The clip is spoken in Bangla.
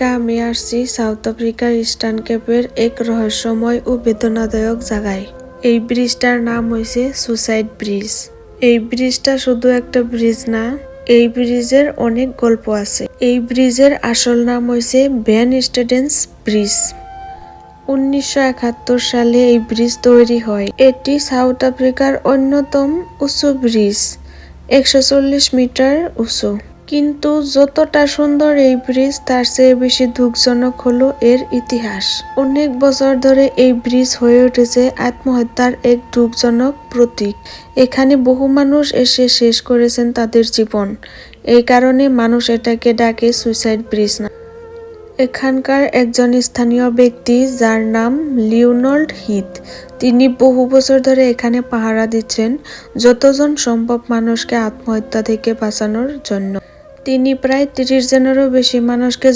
আজকে আমি সাউথ আফ্রিকার ইস্টার্ন কেপের এক রহস্যময় ও বেদনাদায়ক জায়গায়। এই ব্রিজটার নাম হয়েছে সুসাইড ব্রিজ। এই ব্রিজটা শুধু একটা ব্রিজ না, এই ব্রিজের অনেক গল্প আছে। এই ব্রিজের আসল নাম হয়েছে ভ্যান স্টেডেন্স ব্রিজ। উনিশশো একাত্তর সালে এই ব্রিজ তৈরি হয়। এটি সাউথ আফ্রিকার অন্যতম উঁচু ব্রিজ, একশো চল্লিশ মিটার উঁচু। কিন্তু যতটা সুন্দর এই ব্রিজ, তার চেয়ে বেশি দুঃখজনক হলো এর ইতিহাস। অনেক বছর ধরে এই ব্রিজ হয়ে উঠেছে আত্মহত্যার এক দুঃখজনক প্রতীক। এখানে বহু মানুষ এসে শেষ করেছেন তাদের জীবন। এই কারণে মানুষ এটাকে ডাকে সুইসাইড ব্রিজ না। এখানকার একজন স্থানীয় ব্যক্তি, যার নাম লিওনল্ড হিথ, তিনি বহু বছর ধরে এখানে পাহারা দিচ্ছেন যতজন সম্ভব মানুষকে আত্মহত্যা থেকে বাঁচানোর জন্য। তিনি প্রায় তিরিশ জনেরও বেশি মানুষকে